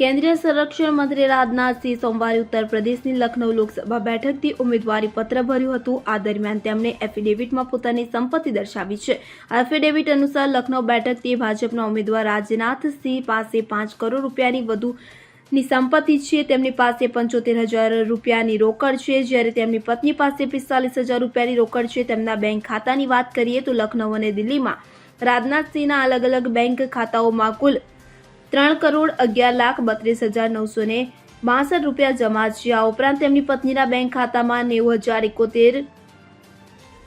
કેન્દ્રીય સંરક્ષણ મંત્રી રાજનાથસિંહ સોમવારે ઉત્તર પ્રદેશની લખનૌ લોકસભા બેઠકથી ઉમેદવારી પત્ર ભર્યું હતું. આ દરમિયાન તેમણે એફિડેવિટમાં પોતાની સંપત્તિ દર્શાવી છે. એફિડેવિટ અનુસાર લખનૌ બેઠકથી ભાજપના ઉમેદવાર રાજનાથસિંહ પાસે પાંચ કરોડ રૂપિયાની વધુ ની સંપત્તિ છે. તેમની પાસે પંચોતેર હજાર રૂપિયાની રોકડ છે. જ્યારે તેમની પત્ની પાસે પિસ્તાલીસ હજાર રૂપિયાની રોકડ છે. તેમના બેંક ખાતાની વાત કરીએ તો લખનૌ અને દિલ્હીમાં રાજનાથસિંહના અલગ અલગ બેંક ખાતાઓમાં કુલ ત્રણ કરોડ અગિયાર લાખ બત્રીસ હજાર નવસો ને બાસઠ રૂપિયા જમા છે આ ઉપરાંત તેમની પત્નીના બેંક ખાતામાં નેવું હજાર એકોતેર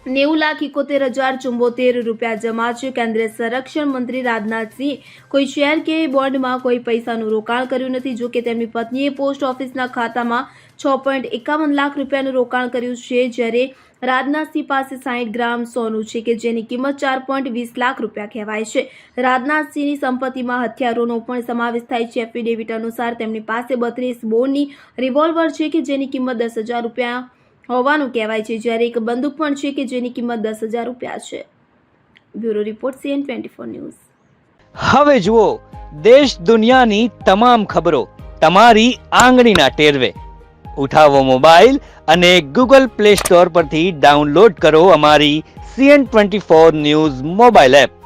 નેવું લાખ ઇકોતેર હજાર ચુંબોતેર રૂપિયા જમા છે. કેન્દ્રીય સંરક્ષણ મંત્રી રાજનાથસિંહ કોઈ શેર કે બોન્ડમાં કોઈ પૈસાનું રોકાણ કર્યું નથી. જો કે તેમની પત્નીએ પોસ્ટ ઓફિસના ખાતામાં છ પોઈન્ટ એકાવન લાખ રૂપિયાનું રોકાણ કર્યું છે, જ્યારે રાજનાથસિંહ પાસે સાહીઠ ગ્રામ સોનું છે કે જેની કિંમત ચાર પોઈન્ટ વીસ લાખ રૂપિયા કહેવાય છે. રાજનાથસિંહની સંપત્તિમાં હથિયારોનો પણ સમાવેશ થાય છે. એફિડેવિટ અનુસાર તેમની પાસે બત્રીસ બોરની રિવોલ્વર છે કે જેની કિંમત દસ હજાર રૂપિયા હોવાનું કહેવાય છે. જ્યારે એક બંદૂક પણ છે કે જેની કિંમત દસ હજાર રૂપિયા છે. Bureau report CN twenty four news. હવે જુઓ, દેશ દુનિયાની તમામ ખબરો તમારી આંગળીના ટેરવે. ઉઠાવો મોબાઈલ અને ગૂગલ પ્લે સ્ટોર પરથી ડાઉનલોડ કરો અમારી CN twenty four news mobile app.